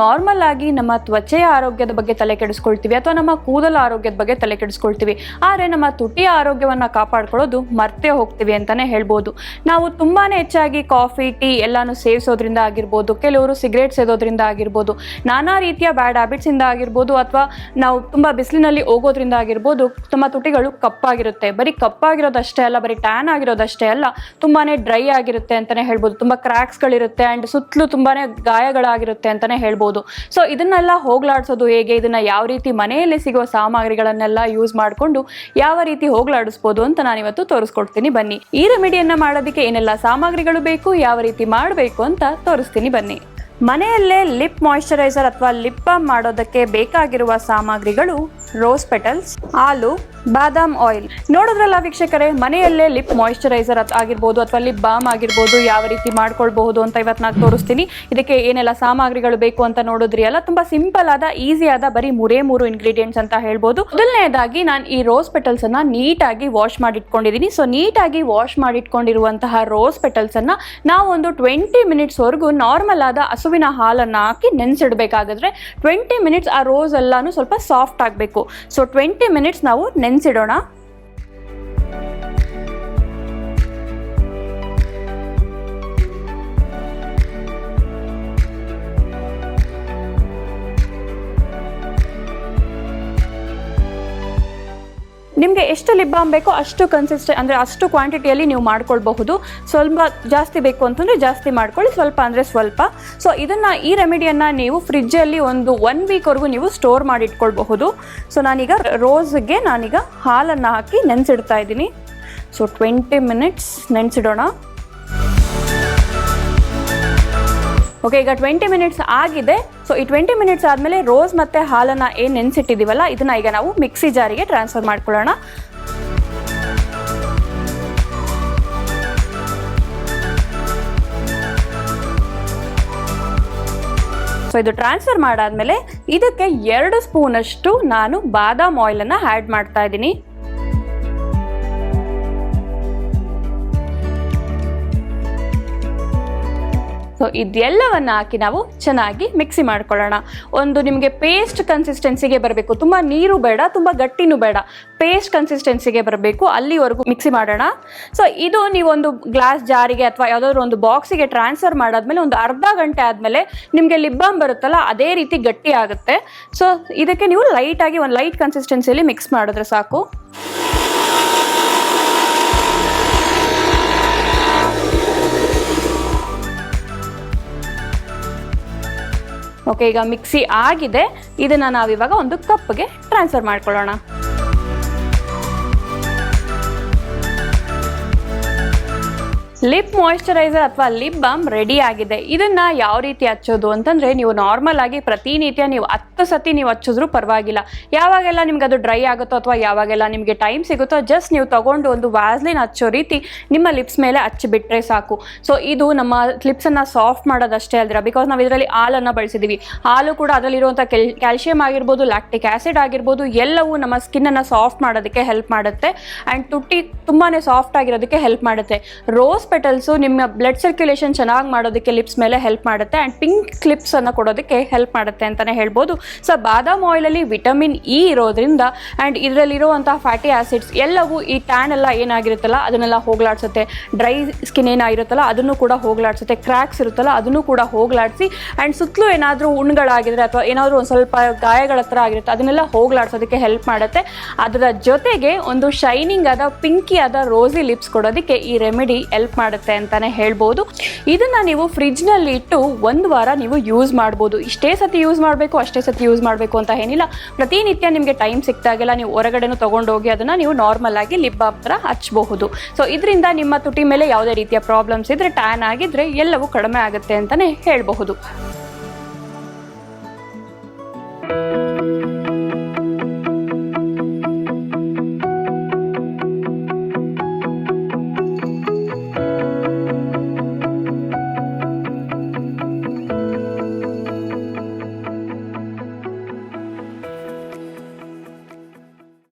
Normal ಆಗಿ ನಮ್ಮ ತ್ವಚೆಯ ಆರೋಗ್ಯದ ಬಗ್ಗೆ ತಲೆ ಕೆಡಿಸ್ಕೊಳ್ತೀವಿ ಅಥವಾ ನಮ್ಮ ಕೂದಲ ಆರೋಗ್ಯದ ಬಗ್ಗೆ ತಲೆ ಕೆಡಿಸ್ಕೊಳ್ತೀವಿ. ಆದರೆ ನಮ್ಮ ತುಟಿಯ ಆರೋಗ್ಯವನ್ನು ಕಾಪಾಡ್ಕೊಳ್ಳೋದು ಮರ್ತೇ ಹೋಗ್ತೀವಿ ಅಂತಾನೆ ಹೇಳ್ಬೋದು. ನಾವು ತುಂಬಾನೇ ಹೆಚ್ಚಾಗಿ ಕಾಫಿ, ಟೀ ಎಲ್ಲಾನು ಸೇವಿಸೋದ್ರಿಂದ ಆಗಿರ್ಬೋದು, ಕೆಲವರು ಸಿಗರೇಟ್ ಸೇದೋದ್ರಿಂದ ಆಗಿರ್ಬೋದು, ನಾನಾ ರೀತಿಯ ಬ್ಯಾಡ್ ಹ್ಯಾಬಿಟ್ಸ್ ಇಂದ ಆಗಿರ್ಬೋದು ಅಥವಾ ನಾವು ತುಂಬಾ ಬಿಸಿಲಿನಲ್ಲಿ ಹೋಗೋದ್ರಿಂದ ಆಗಿರ್ಬೋದು ತಮ್ಮ ತುಟಿಗಳು ಕಪ್ಪಾಗಿರುತ್ತೆ. ಬರೀ ಕಪ್ಪಾಗಿರೋದಷ್ಟೇ ಅಲ್ಲ, ಬರೀ ಟ್ಯಾನ್ ಆಗಿರೋದಷ್ಟೇ ಅಲ್ಲ, ತುಂಬಾನೇ ಡ್ರೈ ಆಗಿರುತ್ತೆ ಅಂತಾನೆ ಹೇಳ್ಬೋದು. ತುಂಬಾ ಕ್ರ್ಯಾಕ್ಸ್ಗಳಿರುತ್ತೆ ಆ್ಯಂಡ್ ಸುತ್ತಲೂ ತುಂಬಾನೇ ಗಾಯಗಳಾಗಿರುತ್ತೆ ಅಂತಾನೆ ಹೇಳ್ಬೋದು. ಸೊ ಇದನ್ನೆಲ್ಲ ಹೋಗ್ಲಾಡಿಸೋದು ಹೇಗೆ? ಇದನ್ನ ಯಾವ ರೀತಿ ಮನೆಯಲ್ಲಿ ಸಿಗುವ ಸಾಮಗ್ರಿಗಳನ್ನೆಲ್ಲ ಯೂಸ್ ಮಾಡಿಕೊಂಡು ಯಾವ ರೀತಿ ಹೋಗ್ಲಾಡಿಸ್ಬೋದು ಅಂತ ನಾನು ಇವತ್ತು ತೋರಿಸ್ಕೊಡ್ತೀನಿ. ಬನ್ನಿ. ಈ ರೆಮಿಡಿಯನ್ನ ಮಾಡೋದಕ್ಕೆ ಏನೆಲ್ಲ ಸಾಮಗ್ರಿಗಳು ಬೇಕು, ಯಾವ ರೀತಿ ಮಾಡಬೇಕು ಅಂತ ತೋರಿಸ್ತೀನಿ. ಬನ್ನಿ. ಮನೆಯಲ್ಲೇ ಲಿಪ್ ಮಾಯಿಶ್ಚರೈಸರ್ ಅಥವಾ ಲಿಪ್ ಬಾಮ್ ಮಾಡೋದಕ್ಕೆ ಬೇಕಾಗಿರುವ ಸಾಮಗ್ರಿಗಳು ರೋಸ್ ಪೆಟಲ್ಸ್ ಹಾಲು ಬಾದಾಮ್ ಆಯಿಲ್. ನೋಡಿದ್ರಲ್ಲ ವೀಕ್ಷಕರೇ, ಮನೆಯಲ್ಲೇ ಲಿಪ್ ಮಾಯಿಶ್ಚರೈಸರ್ ಆಗಿರ್ಬೋದು ಅಥವಾ ಲಿಪ್ ಬಾಮ್ ಆಗಿರ್ಬೋದು ಯಾವ ರೀತಿ ಮಾಡ್ಕೊಳ್ಬಹುದು ಅಂತ ಇವತ್ತು ನಾನು ತೋರಿಸ್ತೀನಿ. ಇದಕ್ಕೆ ಏನೆಲ್ಲ ಸಾಮಗ್ರಿಗಳು ಬೇಕು ಅಂತ ನೋಡಿದ್ರಿ ಅಲ್ಲ? ತುಂಬಾ ಸಿಂಪಲ್ ಆದ ಈಸಿ ಆದ ಬರೀ ಮೂರೇ ಮೂರು ಇಂಗ್ರೀಡಿಯೆಂಟ್ಸ್ ಅಂತ ಹೇಳ್ಬೋದು. ಮೊದಲನೇದಾಗಿ ನಾನು ಈ ರೋಸ್ ಪೆಟಲ್ಸ್ ಅನ್ನ ನೀಟಾಗಿ ವಾಶ್ ಮಾಡಿಟ್ಕೊಂಡಿದ್ದೀನಿ. ಸೊ ನೀಟಾಗಿ ವಾಶ್ ಮಾಡಿಟ್ಕೊಂಡಿರುವಂತಹ ರೋಸ್ ಪೆಟಲ್ಸ್ ಅನ್ನ ನಾವು ಒಂದು ಟ್ವೆಂಟಿ ಮಿನಿಟ್ಸ್ ವರೆಗೂ ನಾರ್ಮಲ್ ಆದ ಹಸುವಿನ ಹಾಲನ್ನ ಹಾಕಿ ನೆನ್ಸಿಡ್ಬೇಕಾಗಿದ್ರೆ ಟ್ವೆಂಟಿ ಮಿನಿಟ್ಸ್ ಆ ರೋಸ್ ಎಲ್ಲಾನು ಸ್ವಲ್ಪ ಸಾಫ್ಟ್ ಆಗಬೇಕು. ಸೊ ಟ್ವೆಂಟಿ ಮಿನಿಟ್ಸ್ ನಾವು ನೆನೆಸಿಡೋಣ ನಿಮಗೆ ಎಷ್ಟು ಲಿಪ್ ಬಾಮ್ ಬೇಕೋ ಅಷ್ಟು ಕನ್ಸಿಸ್ಟೆ ಅಂದರೆ ಅಷ್ಟು ಕ್ವಾಂಟಿಟಿಯಲ್ಲಿ ನೀವು ಮಾಡ್ಕೊಳ್ಬಹುದು. ಸ್ವಲ್ಪ ಜಾಸ್ತಿ ಬೇಕು ಅಂತಂದರೆ ಜಾಸ್ತಿ ಮಾಡ್ಕೊಳ್ಳಿ, ಸ್ವಲ್ಪ ಅಂದರೆ ಸ್ವಲ್ಪ. ಸೊ ಇದನ್ನು ಈ ರೆಮಿಡಿಯನ್ನು ನೀವು ಫ್ರಿಜ್ಜಲ್ಲಿ ಒಂದು ಒನ್ ವೀಕ್ವರೆಗೂ ನೀವು ಸ್ಟೋರ್ ಮಾಡಿ ಇಟ್ಕೊಳ್ಬಹುದು. ಸೊ ನಾನೀಗ ರೋಸ್ಗೆ ನಾನೀಗ ಹಾಲನ್ನು ಹಾಕಿ ನೆನೆಸಿಡ್ತಾ ಇದ್ದೀನಿ. ಸೊ ಟ್ವೆಂಟಿ ಮಿನಿಟ್ಸ್ ನೆನೆಸಿಡೋಣ. ಓಕೆ ಈಗ ಟ್ವೆಂಟಿ ಮಿನಿಟ್ಸ್ ಆಗಿದೆ. ಸೊ ಈ ಟ್ವೆಂಟಿ ಮಿನಿಟ್ಸ್ ಆದಮೇಲೆ ರೋಸ್ ಮತ್ತು ಹಾಲನ್ನು ಏನು ನೆನೆಸಿಟ್ಟಿದ್ದೀವಲ್ಲ ಇದನ್ನ ಈಗ ನಾವು ಮಿಕ್ಸಿ ಜಾರಿಗೆ ಟ್ರಾನ್ಸ್ಫರ್ ಮಾಡ್ಕೊಳ್ಳೋಣ. ಸೊ ಇದು ಟ್ರಾನ್ಸ್ಫರ್ ಮಾಡಾದ್ಮೇಲೆ ಇದಕ್ಕೆ ಎರಡು ಸ್ಪೂನಷ್ಟು ನಾನು ಬಾದಾಮ್ ಆಯಿಲನ್ನು ಆ್ಯಡ್ ಮಾಡ್ತಾ ಇದ್ದೀನಿ. ಸೊ ಇದೆಲ್ಲವನ್ನು ಹಾಕಿ ನಾವು ಚೆನ್ನಾಗಿ ಮಿಕ್ಸಿ ಮಾಡ್ಕೊಳ್ಳೋಣ. ಒಂದು ನಿಮಗೆ ಪೇಸ್ಟ್ ಕನ್ಸಿಸ್ಟೆನ್ಸಿಗೆ ಬರಬೇಕು. ತುಂಬ ನೀರು ಬೇಡ, ತುಂಬ ಗಟ್ಟಿನೂ ಬೇಡ. ಪೇಸ್ಟ್ ಕನ್ಸಿಸ್ಟೆನ್ಸಿಗೆ ಬರಬೇಕು. ಅಲ್ಲಿವರೆಗೂ ಮಿಕ್ಸಿ ಮಾಡೋಣ. ಸೊ ಇದು ನೀವೊಂದು ಗ್ಲಾಸ್ ಜಾರಿಗೆ ಅಥವಾ ಯಾವುದಾದ್ರು ಒಂದು ಬಾಕ್ಸಿಗೆ ಟ್ರಾನ್ಸ್ಫರ್ ಮಾಡಾದ್ಮೇಲೆ ಒಂದು ಅರ್ಧ ಗಂಟೆ ಆದಮೇಲೆ ನಿಮಗೆ ಲಿಬ್ಬಾಮ್ ಬರುತ್ತಲ್ಲ, ಅದೇ ರೀತಿ ಗಟ್ಟಿ ಆಗುತ್ತೆ. ಸೊ ಇದಕ್ಕೆ ನೀವು ಲೈಟಾಗಿ ಒಂದು ಲೈಟ್ ಕನ್ಸಿಸ್ಟೆನ್ಸಿಯಲ್ಲಿ ಮಿಕ್ಸ್ ಮಾಡಿದ್ರೆ ಸಾಕು. ಓಕೆ ಈಗ ಮಿಕ್ಸಿ ಆಗಿದೆ. ಇದನ್ನು ನಾವಿವಾಗ ಒಂದು ಕಪ್ಗೆ ಟ್ರಾನ್ಸ್ಫರ್ ಮಾಡ್ಕೊಳ್ಳೋಣ. ಲಿಪ್ ಮಾಯಿಶ್ಚರೈಸರ್ ಅಥವಾ ಲಿಪ್ ಬಾಮ್ ರೆಡಿ ಆಗಿದೆ. ಇದನ್ನ ಯಾವ ರೀತಿ ಹಚ್ಚೋದು ಅಂತಂದ್ರೆ ನೀವು ನಾರ್ಮಲ್ ಆಗಿ ಪ್ರತಿನಿತ್ಯ ನೀವು ಹತ್ತು ಸತಿ ನೀವು ಹಚ್ಚಿದ್ರು ಪರವಾಗಿಲ್ಲ. ಯಾವಾಗೆಲ್ಲ ನಿಮ್ಗೆ ಅದು ಡ್ರೈ ಆಗುತ್ತೋ ಅಥವಾ ಯಾವಾಗೆಲ್ಲ ನಿಮಗೆ ಟೈಮ್ ಸಿಗುತ್ತೋ ಜಸ್ಟ್ ನೀವು ತಗೊಂಡು ಒಂದು ವ್ಯಾಸ್ಲಿನ್ ಹಚ್ಚೋ ರೀತಿ ನಿಮ್ಮ ಲಿಪ್ಸ್ ಮೇಲೆ ಹಚ್ಚಿಬಿಟ್ರೆ ಸಾಕು. ಸೊ ಇದು ನಮ್ಮ ಲಿಪ್ಸನ್ನು ಸಾಫ್ಟ್ ಮಾಡೋದಷ್ಟೇ ಅಲ್ದಿರ ಬಿಕಾಸ್ ನಾವು ಇದರಲ್ಲಿ ಹಾಲನ್ನು ಬಳಸಿದ್ದೀವಿ ಹಾಲು ಕೂಡ ಅದರಲ್ಲಿರುವಂಥ ಕೆಲ್ ಕ್ಯಾಲ್ಶಿಯಂ ಆಗಿರ್ಬೋದು ಲ್ಯಾಕ್ಟಿಕ್ ಆ್ಯಸಿಡ್ ಆಗಿರ್ಬೋದು, ಎಲ್ಲವೂ ನಮ್ಮ ಸ್ಕಿನ್ನನ್ನು ಸಾಫ್ಟ್ ಮಾಡೋದಕ್ಕೆ ಹೆಲ್ಪ್ ಮಾಡುತ್ತೆ. ಆ್ಯಂಡ್ ತುಟಿ ತುಂಬಾ ಸಾಫ್ಟ್ ಆಗಿರೋದಕ್ಕೆ ಹೆಲ್ಪ್ ಮಾಡುತ್ತೆ. ರೋಸ್ ಪೆಟಲ್ಸು ನಿಮ್ಮ ಬ್ಲಡ್ ಸರ್ಕ್ಯುಲೇಷನ್ ಚೆನ್ನಾಗಿ ಮಾಡೋದಕ್ಕೆ ಲಿಪ್ಸ್ ಮೇಲೆ ಹೆಲ್ಪ್ ಮಾಡುತ್ತೆ ಆ್ಯಂಡ್ ಪಿಂಕ್ ಕ್ಲಿಪ್ಸ್ ಅನ್ನು ಕೊಡೋದಕ್ಕೆ ಹೆಲ್ಪ್ ಮಾಡುತ್ತೆ ಅಂತಲೇ ಹೇಳ್ಬೋದು. ಸೊ ಬಾದಾಮ್ ಆಯಿಲಲ್ಲಿ ವಿಟಮಿನ್ ಇ ಇರೋದ್ರಿಂದ ಆ್ಯಂಡ್ ಇದರಲ್ಲಿರುವಂತಹ ಫ್ಯಾಟಿ ಆಸಿಡ್ಸ್ ಎಲ್ಲವೂ ಈ ಟ್ಯಾನ್ ಎಲ್ಲ ಏನಾಗಿರುತ್ತಲ್ಲ, ಅದನ್ನೆಲ್ಲ ಹೋಗ್ಲಾಡ್ಸುತ್ತೆ. ಡ್ರೈ ಸ್ಕಿನ್ ಏನಾಗಿರುತ್ತಲ್ಲ, ಅದನ್ನು ಕೂಡ ಹೋಗ್ಲಾಡ್ಸುತ್ತೆ. ಕ್ರ್ಯಾಕ್ಸ್ ಇರುತ್ತಲ್ಲ, ಅದನ್ನು ಕೂಡ ಹೋಗ್ಲಾಡಿಸಿ ಆ್ಯಂಡ್ ಸುತ್ತಲೂ ಏನಾದರೂ ಉಣ್ಗಳಾಗಿದ್ರೆ ಅಥವಾ ಏನಾದರೂ ಒಂದು ಸ್ವಲ್ಪ ಗಾಯಗಳ ಹತ್ರ ಆಗಿರುತ್ತೆ, ಅದನ್ನೆಲ್ಲ ಹೋಗ್ಲಾಡ್ಸೋದಕ್ಕೆ ಹೆಲ್ಪ್ ಮಾಡುತ್ತೆ. ಅದರ ಜೊತೆಗೆ ಒಂದು ಶೈನಿಂಗ್ ಆದ ಪಿಂಕಿ ಆದ ರೋಸಿ ಲಿಪ್ಸ್ ಕೊಡೋದಕ್ಕೆ ಈ ರೆಮಿಡಿ ಹೆಲ್ಪ್ ಮಾಡುತ್ತೆ ಅಂತಾನೆ ಹೇಳ್ಬೋದು. ಇದನ್ನ ನೀವು ಫ್ರಿಜ್ನಲ್ಲಿ ಇಟ್ಟು ಒಂದು ವಾರ ನೀವು ಯೂಸ್ ಮಾಡ್ಬೋದು. ಇಷ್ಟೇ ಸತಿ ಯೂಸ್ ಮಾಡಬೇಕು, ಅಷ್ಟೇ ಸತಿ ಯೂಸ್ ಮಾಡಬೇಕು ಅಂತ ಏನಿಲ್ಲ. ಪ್ರತಿನಿತ್ಯ ನಿಮಗೆ ಟೈಮ್ ಸಿಕ್ತಾಗೆಲ್ಲ ನೀವು ಹೊರಗಡೆನೂ ತೊಗೊಂಡೋಗಿ ಅದನ್ನು ನೀವು ನಾರ್ಮಲ್ ಆಗಿ ಲಿಪ್ ಹತ್ರ ಹಚ್ಚಬಹುದು ಸೊ ಇದರಿಂದ ನಿಮ್ಮ ತುಟಿ ಮೇಲೆ ಯಾವುದೇ ರೀತಿಯ ಪ್ರಾಬ್ಲಮ್ಸ್ ಇದ್ರೆ ಟ್ಯಾನ್ ಆಗಿದ್ರೆ ಎಲ್ಲವೂ ಕಡಿಮೆ ಆಗುತ್ತೆ ಅಂತಲೇ ಹೇಳಬಹುದು.